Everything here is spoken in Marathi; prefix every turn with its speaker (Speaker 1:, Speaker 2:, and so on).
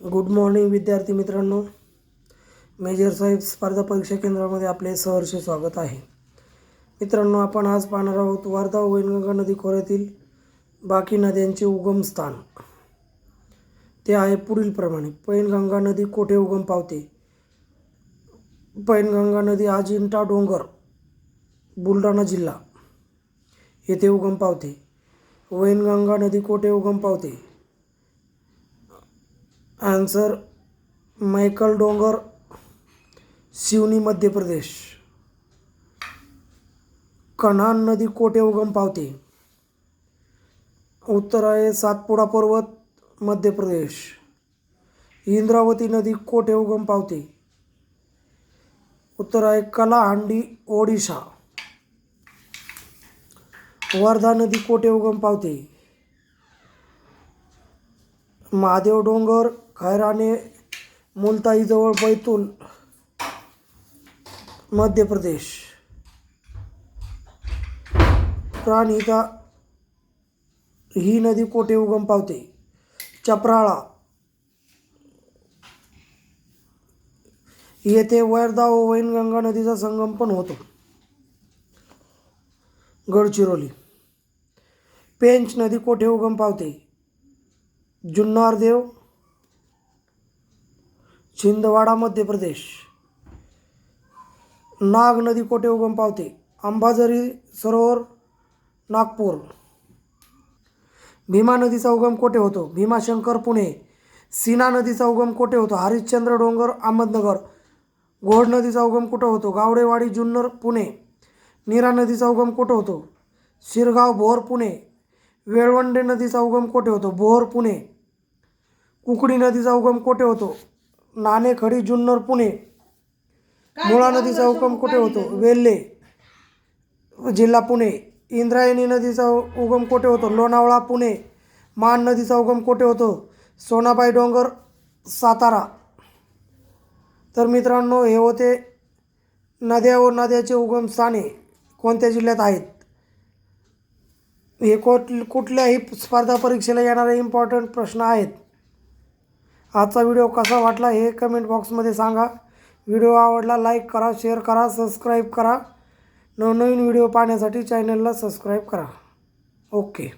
Speaker 1: गुड मॉर्निंग विद्यार्थी मित्रांनो. मेजर साहेब स्पर्धा परीक्षा केंद्रामध्ये आपले सहर्ष स्वागत आहे. मित्रांनो आपण आज पाहणार आहोत वर्धा वैनगंगा नदी खोऱ्यातील बाकी नद्यांचे उगमस्थान ते आहे पुढीलप्रमाणे. पैनगंगा नदी कोठे उगम पावते? पैनगंगा नदी अजिंठा डोंगर बुलढाणा जिल्हा येथे उगम पावते. वैनगंगा नदी कोठे उगम पावते? आन्सर मैकल डोंगर शिवनी मध्य प्रदेश. कन्हान नदी कोठे उगम पावते? उत्तर आहे सातपुडा पर्वत मध्य प्रदेश. इंद्रावती नदी कोठे उगम पावते? उत्तर आहे कलाहांडी ओडिशा. वर्धा नदी कोठे उगम पावते? महादेव डोंगर खैराने मुलताईजवळ बैतूल मध्य प्रदेश. प्राणहिता ही नदी कोठे उगम पावते? चपराळा. येथे वैरदा व वैनगंगा नदीचा संगम पण होतो. गडचिरोली. पेंच नदी कोठे उगम पावते? जुन्नारदेव छिंदवाडा मध्य प्रदेश. नाग नदी कोठे उगम पावते? अंबाझरी सरोवर नागपूर. भीमा नदीचा उगम कोठे होतो? भीमाशंकर पुणे. सीना नदीचा उगम कोठे होतो? हरिश्चंद्र डोंगर अहमदनगर. घोड नदीचा उगम कुठं होतो? गावडेवाडी जुन्नर पुणे. नीरा नदीचा उगम कुठं होतो? शिरगाव भोर पुणे. वेळवंडे नदीचा उगम कोठे होतो? भोर पुणे. कुकडी नदीचा उगम कोठे होतो? नाणेखडी जुन्नर पुणे. मुळा नदीचा उगम कुठे होतो? वेल्हे. जिल्हा पुणे. इंद्रायणी नदीचा उगम कोठे होतो? लोणावळा पुणे. मान नदीचा उगम कोठे होतो? सोनाबाई डोंगर सातारा. तर मित्रांनो हे होते नद्या व नद्याचे उगम स्थाने. कोणत्या जिल्ह्यात आहेत? हे कोट कुठल्याही स्पर्धा परीक्षेला येणारे इम्पॉर्टंट प्रश्न आहेत. आजचा व्हिडिओ कसा वाटला हे कमेंट बॉक्समध्ये सांगा. व्हिडिओ आवडला लाईक करा शेअर करा सबस्क्राईब करा. नवनवीन व्हिडिओ पाहण्यासाठी चॅनलला सबस्क्राईब करा. ओके